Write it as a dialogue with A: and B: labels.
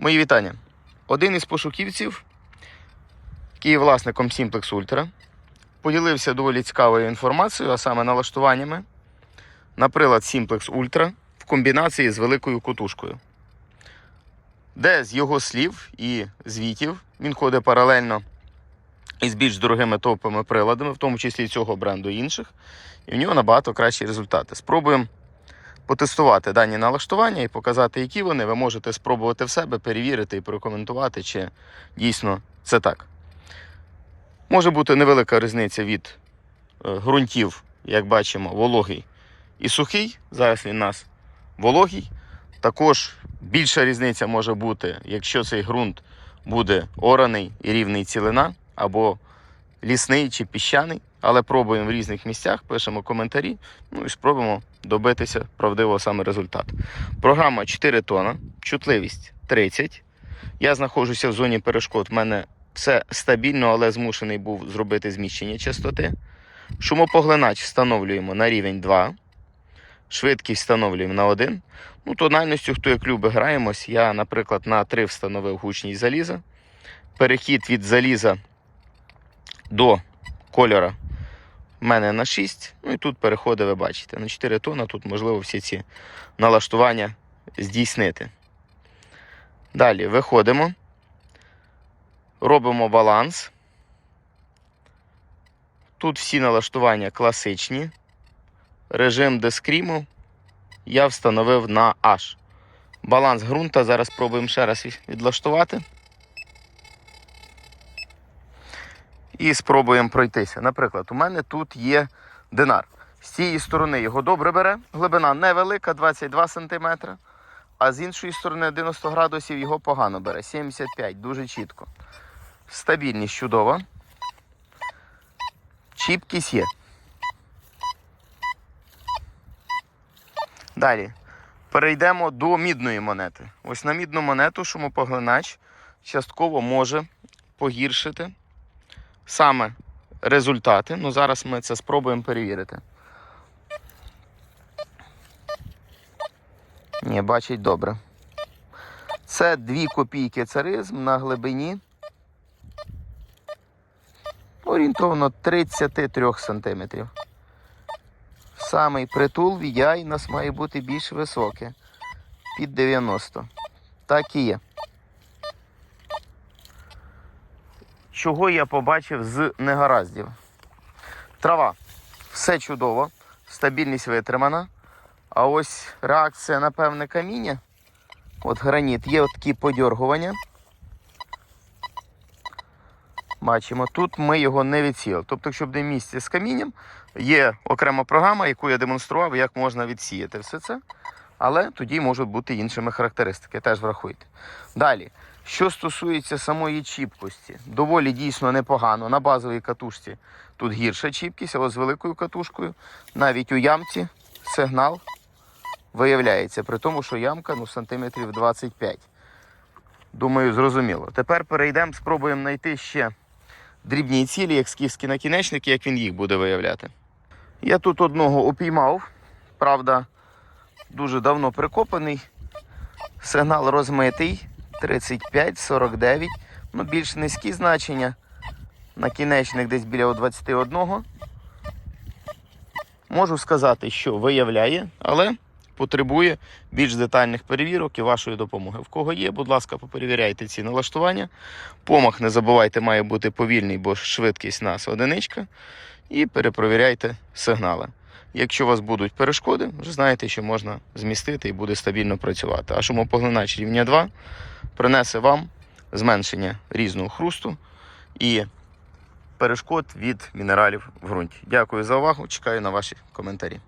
A: Мої вітання. Один із пошуківців, який є власником Simplex Ultra, поділився доволі цікавою інформацією, а саме налаштуваннями на прилад Simplex Ultra в комбінації з великою кутушкою. Де з його слів і звітів він ходить паралельно із більш дорогими топовими приладами, в тому числі цього бренду і інших, і в нього набагато кращі результати. Спробуємо потестувати дані налаштування і показати, які вони. Ви можете спробувати в себе, перевірити і прокоментувати, чи дійсно це так. Може бути невелика різниця від е, ґрунтів, як бачимо, вологий і сухий. Зараз він у нас вологий. Також більша різниця може бути, якщо цей ґрунт буде ораний і рівний цілина, або лісний чи піщаний. Але пробуємо в різних місцях, пишемо коментарі, ну і спробуємо добитися правдивого саме результату. Програма 4 тона, чутливість 30. Я знаходжуся в зоні перешкод. В мене все стабільно, але змушений був зробити зміщення частоти. Шумопоглинач встановлюємо на рівень 2. Швидкість встановлюємо на 1. Ну, тональністю, хто як любить, граємось. Я, наприклад, на 3 встановив гучність заліза. Перехід від заліза до кольора в мене на 6. Ну і тут переходи, ви бачите. На 4 тона тут можливо всі ці налаштування здійснити. Далі виходимо, робимо баланс. Тут всі налаштування класичні. Режим дескріму я встановив на H. Баланс ґрунта зараз спробуємо ще раз відлаштувати. І спробуємо пройтися. Наприклад, у мене тут є динар. З цієї сторони його добре бере, глибина невелика, 22 см. А з іншої сторони 90 градусів його погано бере. 75, дуже чітко. Стабільність чудова. Чіпкість є. Далі. Перейдемо до мідної монети. Ось на мідну монету шумопоглинач частково може погіршити саме результати. Ну, зараз ми це спробуємо перевірити. Ні, бачить добре. Це 2 копійки царизм на глибині орієнтовно 33 см. Самий притул VDI у нас має бути більш високий. Під 90. Так і є. Чого я побачив з негараздів? Трава. Все чудово, стабільність витримана. А ось реакція на певне каміння. От граніт, є такі подьоргування. Бачимо, тут ми його не відсіяли. Тобто, якщо буде місце з камінням, є окрема програма, яку я демонстрував, як можна відсіяти все це. Але тоді можуть бути іншими характеристики, теж врахуйте. Далі, що стосується самої чіпкості, доволі дійсно непогано. На базовій катушці тут гірша чіпкість, але з великою катушкою, навіть у ямці сигнал виявляється, при тому, що ямка ну, сантиметрів 25. Думаю, зрозуміло. Тепер перейдемо, спробуємо знайти ще дрібні цілі, як скіфські накінечники, як він їх буде виявляти. Я тут одного упіймав, правда, дуже давно прикопаний. Сигнал розмитий 35-49. Ну, більш низькі значення. Накінечник десь біля 21. Можу сказати, що виявляє, але потребує більш детальних перевірок і вашої допомоги. В кого є, будь ласка, поперевіряйте ці налаштування. Помах, не забувайте, має бути повільний, бо швидкість нас одиничка. І перепровіряйте сигнали. Якщо у вас будуть перешкоди, вже знаєте, що можна змістити і буде стабільно працювати. А шумопоглинач рівня 2 принесе вам зменшення різного хрусту і перешкод від мінералів в ґрунті. Дякую за увагу. Чекаю на ваші коментарі.